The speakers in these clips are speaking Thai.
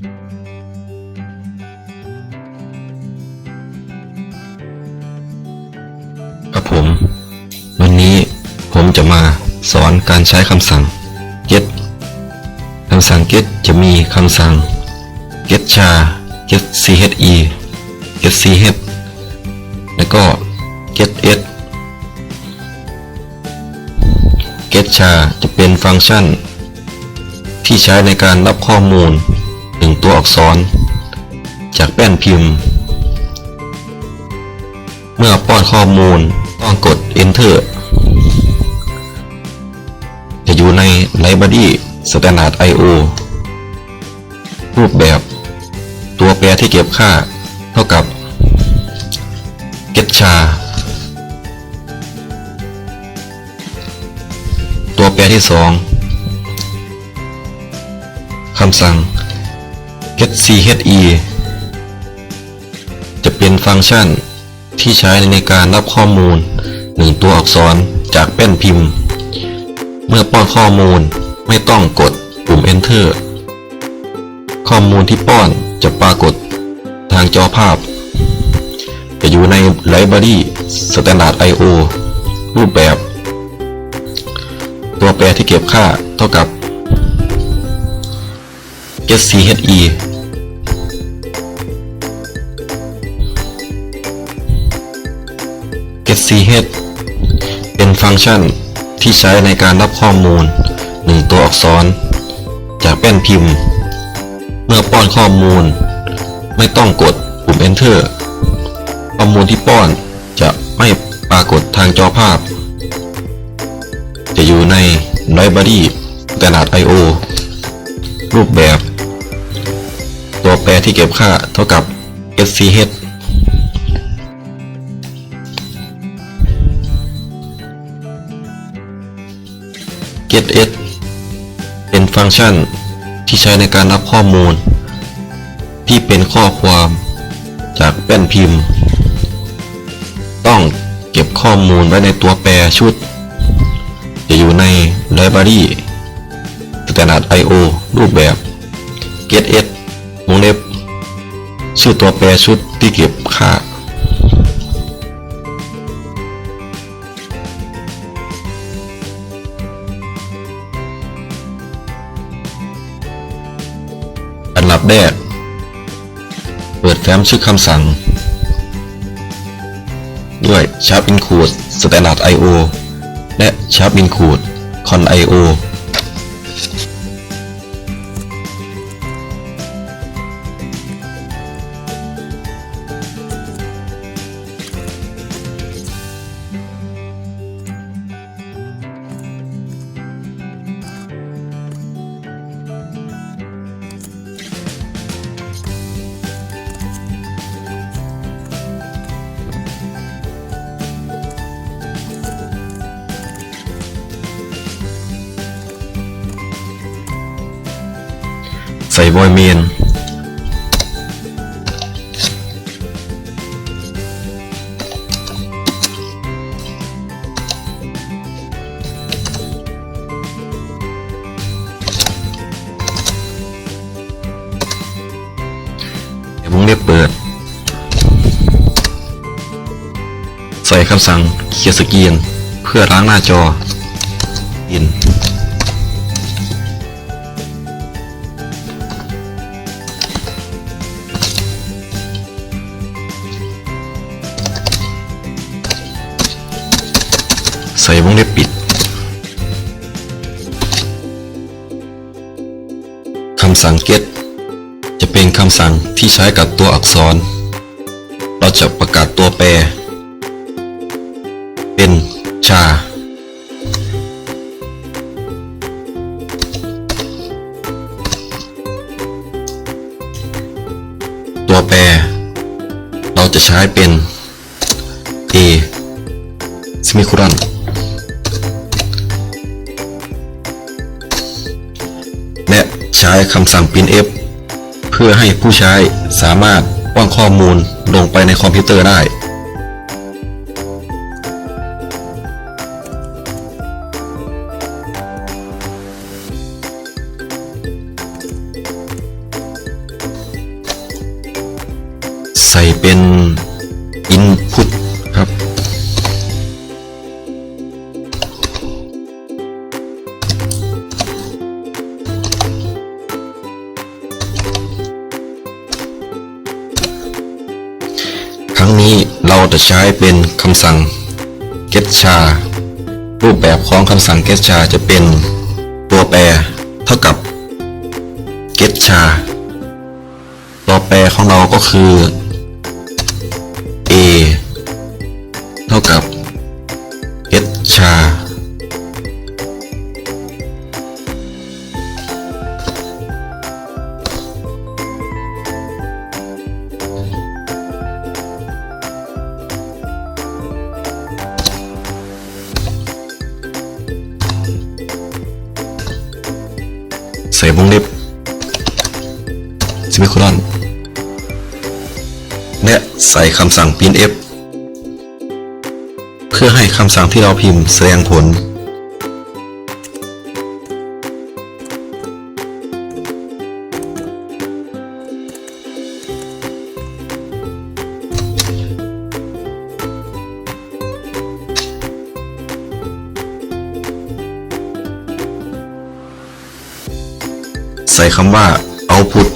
ครับผม วันนี้ผมจะมาสอนการใช้คำสั่ง get คำสั่ง get จะมีคำสั่ง get char get che get ch แล้วก็ get s get char จะเป็นฟังก์ชัน ที่ใช้ในการรับข้อมูล งตัวอักษร จากแป้นพิมพ์ เมื่อป้อนข้อมูลต้องกด enter จะอยู่ใน library standard IO รูปแบบตัวแปรที่เก็บค่าเท่ากับ get char ตัวแปรที่ 2คำสั่ง get che จะเป็นฟังก์ชันที่ใช้ในการรับข้อมูลหนึ่งตัวอักษรจากแป้นพิมพ์ เมื่อป้อนข้อมูลไม่ต้องกดปุ่ม enter ข้อมูลที่ป้อนจะปรากฏทางจอภาพ จะอยู่ใน Library Standard I/O รูปแบบ ตัวแปรที่เก็บค่าเท่ากับ get ch เป็นฟังก์ชันที่ใช้ในการรับข้อมูลหนึ่งตัวอักษร จากแป้นพิมพ์ เมื่อป้อนข้อมูล ไม่ต้องกดปุ่ม enter ข้อมูลที่ป้อนจะไม่ปรากฏทางจอภาพ จะอยู่ใน Library Standard I/O รูปแบบ ตัวแปรที่เก็บค่าเท่ากับ sch get s เป็นฟังก์ชันที่ใช้ในการรับข้อมูล ที่เป็นข้อความจากแป้นพิมพ์ ต้องเก็บข้อมูลไว้ในตัวแปรชุด จะอยู่ใน Library Standard I/O รูปแบบ get s วงเล็บชื่อตัวแปรชุดที่เก็บค่า แรก เปิดแฟ้มชื่อคำสั่ง ด้วย Sharp Include Standard I/O และ Sharp Include Con I/O งเล็บเปิดใส่คำสั่งเคลียร์สกรีนเพื่อล้างหน้าจออิน ใส่วงเล็บปิดคำสั่ง get จะเป็นคำสั่งที่ใช้กับตัวอักษร เราจะประกาศตัวแปร เป็นชา ตัวแปร เราจะใช้เป็น a ซิมิคุรัน ช้คำสั่ง printf เพื่อให้ผู้ใช้สามารถป้องข้อมูลลงไปในคอมพิวเตอร์ได้ ใส่เป็น input จะใช้เป็นคำสั่ง get char รูปแบบของคำสั่ง get char จะเป็นตัวแปรเท่ากับ get char ตัวแปรของเราก็คือ ใส่วงเล็บซิมิโคลอนและใส่คำสั่ง printf เพื่อให้คำสั่งที่เราพิมพ์แสดงผล ส่คำว่า output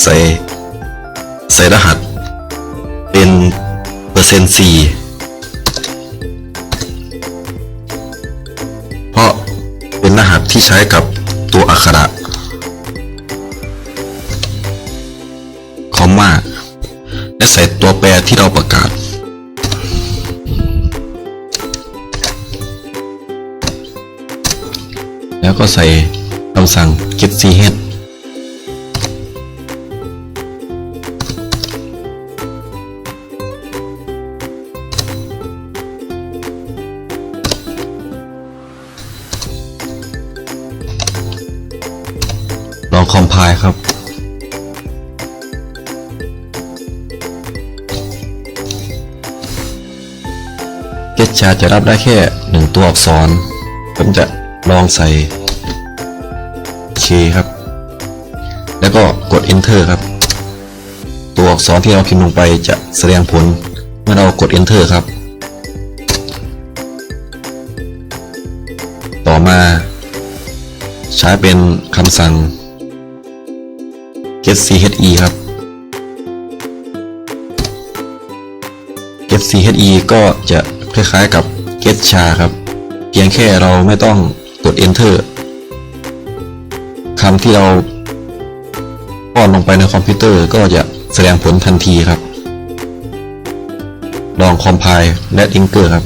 ใส่ใส่รหัส เป็นเปอร์เซ็นต์สี่เพราะเป็นรหัสที่ใช้กับตัวอักขระา และใส่ตัวแปรที่เราประกาศ แล้วก็ใส่คำสั่ง get ch ลองคอมไพล์ครับ ชาจะรับได้แค่หนึ่งตัวอักษร ผมจะลองใส่ K ครับ แล้วก็กด Enter ครับ ตัวอักษรที่เราพิมพ์ลงไปจะแสดงผลเมื่อเรากด Enter ครับ ต่อมา ใช้เป็นคำสั่ง get che ครับ get che ก็จะ คล้ายๆกับ get char ครับ เพียงแค่เราไม่ต้องกด enter คำที่เราป้อนลงไปในคอมพิวเตอร์ก็จะแสดงผลทันทีครับ ลอง compile และ linker ครับ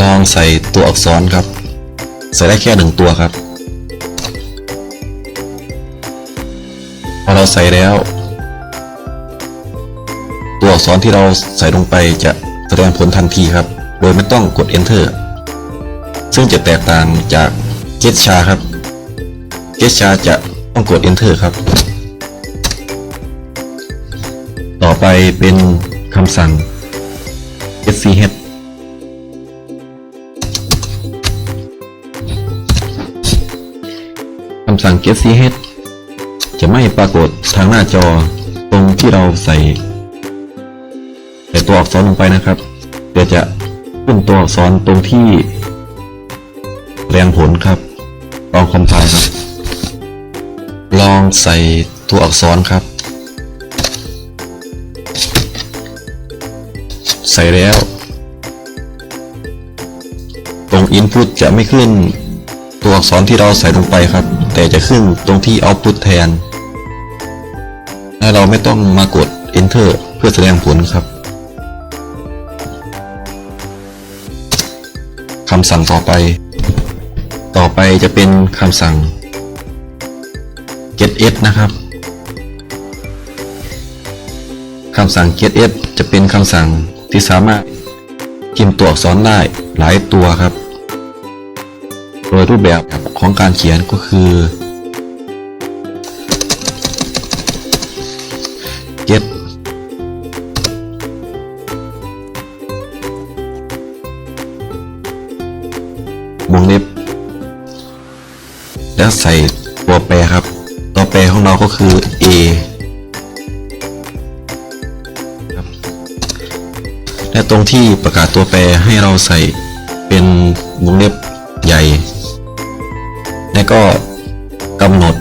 ลองใส่ตัวอักษรครับ ใส่ได้แค่หนึ่งตัวครับ พอเราใส่แล้ว อักษรที่เราใส่ลงไปจะแสดงผลทันทีครับ โดยไม่ต้องกด enter ซึ่งจะแตกต่างจาก get char ครับ get char จะต้องกด enter ครับ ต่อไปเป็นคำสั่ง get ch คำสั่ง get ch จะไม่ปรากฏทางหน้าจอตรงที่เราใส่ ส่ตัวอักษรลงไปนะครับแต่จะขึ้นตัวอักษรตรงที่แรงผลครับลองคอมไพล์ครับ ลองใส่ตัวอักษรครับ ใส่แล้ว ตรง Input จะไม่ขึ้นตัวอักษรที่เราใส่ลงไปครับ แต่จะขึ้นตรงที่ Output แทน และเราไม่ต้องมากด Enter เพื่อแสดงผลครับำสั่งต่อไป ต่อไปจะเป็นคำสั่ง get s นะครับคำสั่ง get s จะเป็นคำสั่งที่สามารถพิมพ์ตัวอักษรได้หลายตัวครับ โดยรูปแบบของการเขียนก็คือ ส่ตัวแปรครับ ตัวแปรของเราก็คือ a และตรงที่ประกาศตัวแปรให้เราใส่เป็นวงเล็บใหญ่ และก็กำหนด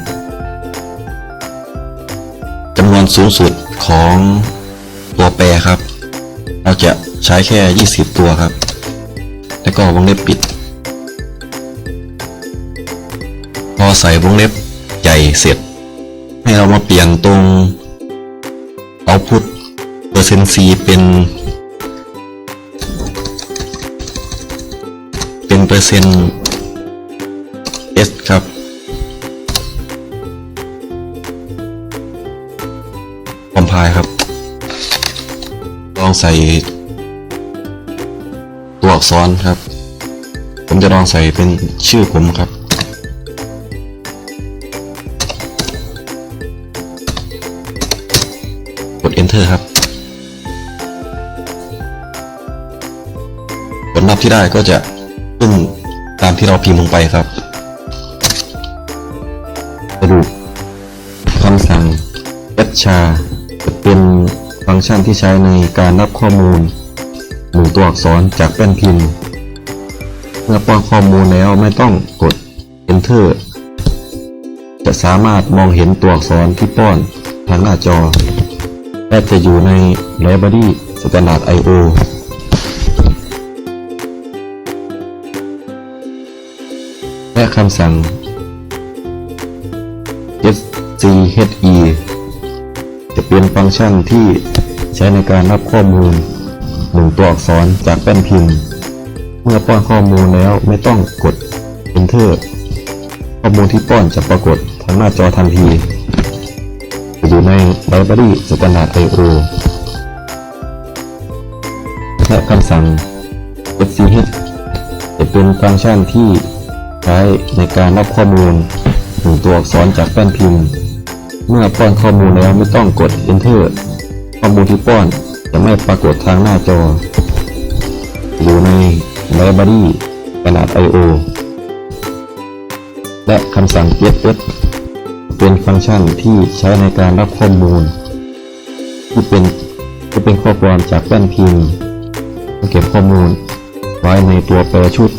จำนวนสูงสุดของตัวแปรครับ เราจะใช้แค่ 20 ตัวครับ แล้วก็วงเล็บปิด พอใส่วงเล็บใหญ่เสร็จ ให้เรามาเปลี่ยนตรง output เปอร์เซ็นต์ c เป็น เป็นเปอร์เซ็นต์ s ครับคอมไพล์ครับ ลองใส่ ตัวอักษรครับ ผมจะลองใส่เป็นชื่อผมครับ enter ครับผลลัพธ์ที่ได้ก็จะขึ้นตามที่เราพิมพ์ลงไปครับสรุปคำสั่ง f ชาจะเป็นฟังก์ชันที่ใช้ในการรับข้อมูลหนึ่ตัวอักษรจากแป้นพิมพ์ เมื่อป้อนข้อมูลแล้วไม่ต้องกด enter จะสามารถมองเห็นตัวอักษรที่ป้อนทางหน้าจอ และจะอยู่ใน Library Standard I/O และคำสั่ง sche จะเป็นฟังก์ชันที่ใช้ในการรับข้อมูลหนึ่งตัวอักษรจากแป้นพิมพ์ เมื่อป้อนข้อมูลแล้วไม่ต้องกด Enter ข้อมูลที่ป้อนจะปรากฏทางหน้าจอทันที อยู่ใน Library Standard I/O และคำสั่ง fch จะเป็นฟังก์ชันที่ใช้ในการรับข้อมูลหนึ่งตัวอักษรจากแป้นพิมพ์ เมื่อป้อนข้อมูลแล้วไม่ต้องกด Enter ข้อมูลที่ป้อนจะไม่ปรากฏทางหน้าจอ อยู่ใน Library Standard I/O และคำสั่ง get s เป็นฟังก์ชันที่ใช้ในการรับข้อมูล ที่เป็นที่เป็นข้อความจากแป้นพิมพ์เก็บข้อมูล ไว้ในตัวแปรชุด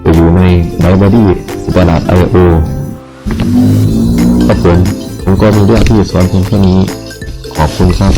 ไปอยู่ใน Library Standard I/O ครับผมผมก็มีเรื่องที่สอนเพียงแค่นี้ ขอบคุณครับ